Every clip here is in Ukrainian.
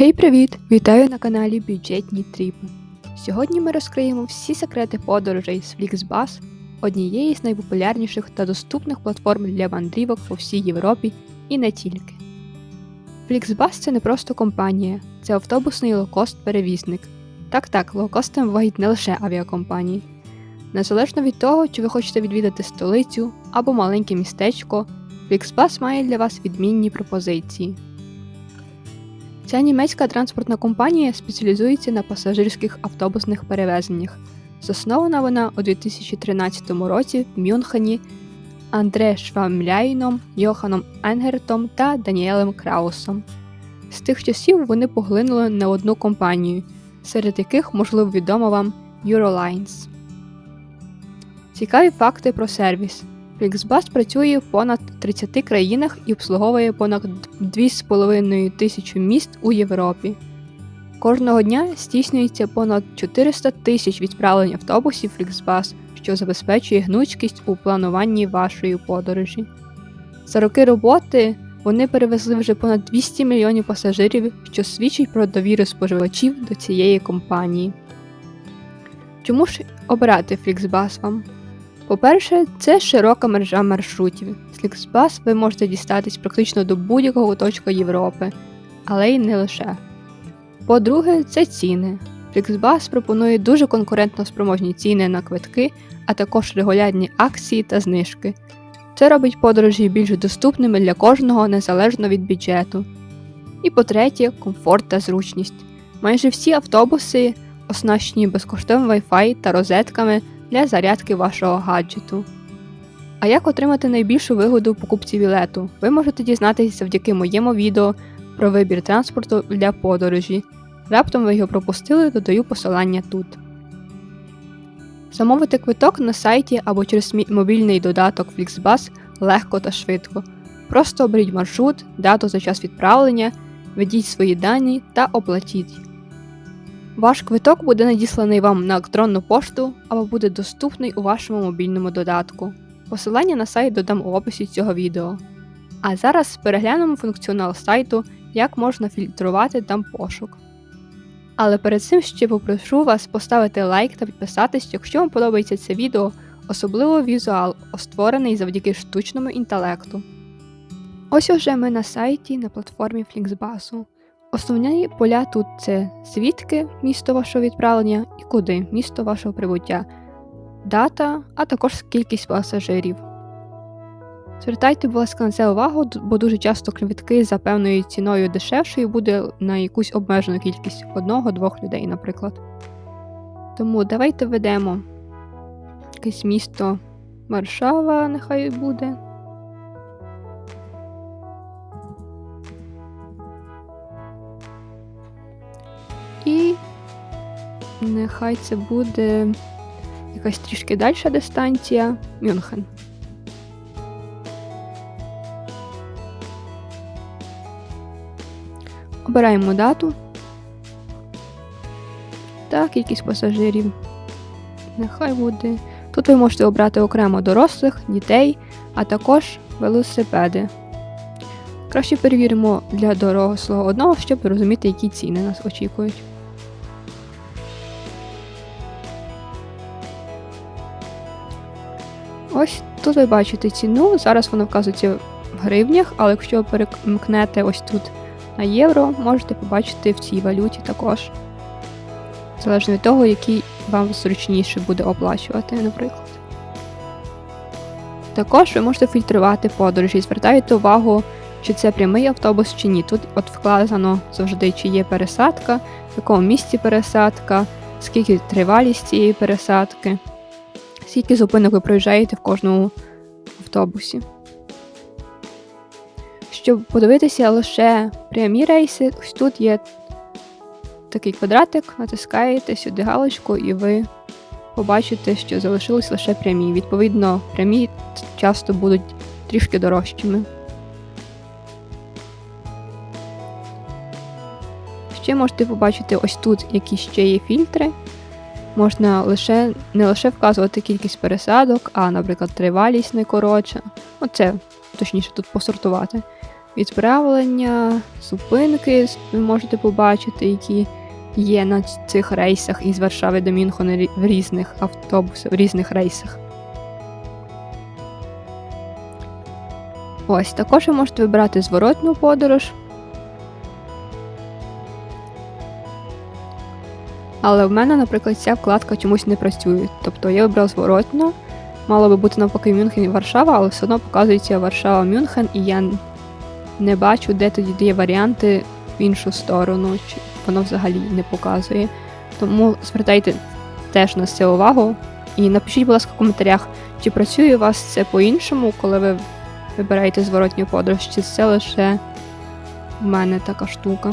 Гей, привіт! Вітаю на каналі Бюджетні Тріпи. Сьогодні ми розкриємо всі секрети подорожей з Flixbus, однієї з найпопулярніших та доступних платформ для мандрівок по всій Європі і не тільки. Flixbus – це не просто компанія, це автобусний лоукост-перевізник. Так так, лоукостом вагіть не лише авіакомпанії. Незалежно від того, чи ви хочете відвідати столицю або маленьке містечко, Flixbus має для вас відмінні пропозиції. Ця німецька транспортна компанія спеціалізується на пасажирських автобусних перевезеннях. Заснована вона у 2013 році в Мюнхені Андре Швамляйном, Йоханом Енгертом та Даніелем Краусом. З тих часів вони поглинули не одну компанію, серед яких, можливо, відомо вам Eurolines. Цікаві факти про сервіс. Flixbus працює в понад 30 країнах і обслуговує понад 2,5 тисячі міст у Європі. Кожного дня здійснюється понад 400 тисяч відправлень автобусів Flixbus, що забезпечує гнучкість у плануванні вашої подорожі. За роки роботи вони перевезли вже понад 200 мільйонів пасажирів, що свідчить про довіру споживачів до цієї компанії. Чому ж обирати Flixbus вам? По-перше, це широка мережа маршрутів. З Flixbus ви можете дістатись практично до будь-якого куточка Європи, але й не лише. По-друге, це ціни. Flixbus пропонує дуже конкурентно спроможні ціни на квитки, а також регулярні акції та знижки. Це робить подорожі більш доступними для кожного незалежно від бюджету. І по-третє, комфорт та зручність. Майже всі автобуси оснащені безкоштовним Wi-Fi та розетками для зарядки вашого гаджету. А як отримати найбільшу вигоду в покупці білету? Ви можете дізнатися завдяки моєму відео про вибір транспорту для подорожі. Раптом ви його пропустили, додаю посилання тут. Замовити квиток на сайті або через мій мобільний додаток Flixbus легко та швидко. Просто оберіть маршрут, дату за час відправлення, введіть свої дані та оплатіть. Ваш квиток буде надісланий вам на електронну пошту або буде доступний у вашому мобільному додатку. Посилання на сайт додам у описі цього відео. А зараз переглянемо функціонал сайту, як можна фільтрувати там пошук. Але перед цим ще попрошу вас поставити лайк та підписатись, якщо вам подобається це відео, особливо візуал, створений завдяки штучному інтелекту. Ось уже ми на сайті на платформі Flixbus. Основні поля тут це звідки місто вашого відправлення і куди місто вашого прибуття, дата, а також кількість пасажирів. Звертайте, будь ласка, на це увагу, бо дуже часто квитки за певною ціною дешевшою буде на якусь обмежену кількість одного-двох людей, наприклад. Тому давайте введемо якесь місто Варшава, нехай буде. Нехай це буде якась трішки дальша дистанція Мюнхен. Обираємо дату та кількість пасажирів. Нехай буде. Тут ви можете обрати окремо дорослих, дітей, а також велосипеди. Краще перевіримо для дорослого одного, щоб розуміти, які ціни нас очікують. Ось тут ви бачите ціну, зараз вона вказується в гривнях, але якщо ви перемкнете ось тут на євро, можете побачити в цій валюті також. Залежно від того, який вам зручніше буде оплачувати, наприклад. Також ви можете фільтрувати подорожі, звертайте увагу, чи це прямий автобус, чи ні. Тут от вказано завжди, чи є пересадка, в якому місці пересадка, скільки тривалість цієї пересадки, скільки зупинок ви проїжджаєте в кожному автобусі. Щоб подивитися лише прямі рейси, ось тут є такий квадратик, натискаєте сюди галочку, і ви побачите, що залишились лише прямі. Відповідно, прямі часто будуть трішки дорожчими. Ще можете побачити ось тут, які ще є фільтри. Можна лише не лише вказувати кількість пересадок, а, наприклад, тривалість найкоротша. Оце, точніше, тут посортувати. відправлення, зупинки ви можете побачити, які є на цих рейсах із Варшави до Мюнхена в різних автобусах, в різних рейсах. Ось також ви можете вибрати зворотну подорож. Але в мене, наприклад, ця вкладка чомусь не працює. Тобто я вибрав зворотну, мало би бути навпаки Мюнхен і Варшава, але все одно показується Варшава Мюнхен, і я не бачу, де тоді є варіанти в іншу сторону, чи воно взагалі не показує. Тому звертайте теж на це увагу. І напишіть, будь ласка, в коментарях, чи працює у вас це по-іншому, коли ви вибираєте зворотню подорож, чи це лише в мене така штука.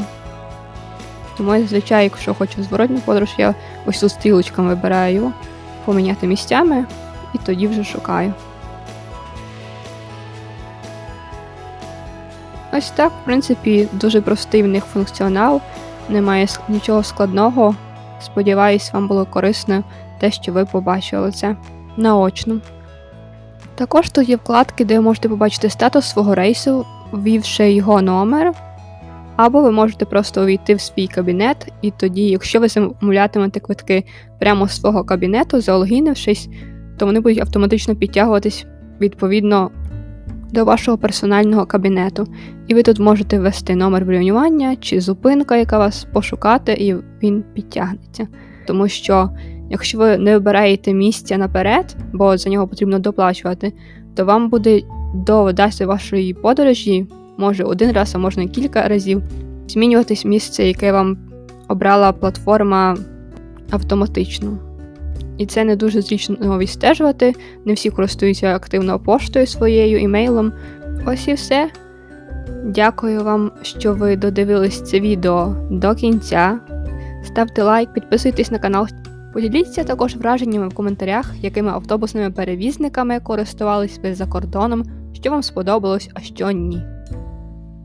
Тому я зазвичай, якщо хочу зворотню подорож, я ось тут стрілочками вибираю поміняти місцями і тоді вже шукаю. Ось так, в принципі, дуже простий в них функціонал, немає нічого складного. Сподіваюсь, вам було корисно те, що ви побачили це наочно. Також тут є вкладки, де ви можете побачити статус свого рейсу, ввівши його номер. Або ви можете просто увійти в свій кабінет, і тоді, якщо ви замовлятимете квитки прямо з свого кабінету, залогінившись, то вони будуть автоматично підтягуватись відповідно до вашого персонального кабінету. І ви тут можете ввести номер бронювання чи зупинка, яка вас пошукати, і він підтягнеться. Тому що якщо ви не вибираєте місця наперед, бо за нього потрібно доплачувати, то вам буде до дати вашої подорожі, може один раз, а можна кілька разів, змінюватись місце, яке вам обрала платформа автоматично. І це не дуже зручно відстежувати. Не всі користуються активно поштою своєю, імейлом. Ось і все. Дякую вам, що ви додивились це відео до кінця. Ставте лайк, підписуйтесь на канал. Поділіться також враженнями в коментарях, якими автобусними перевізниками користувались ви за кордоном, що вам сподобалось, а що ні.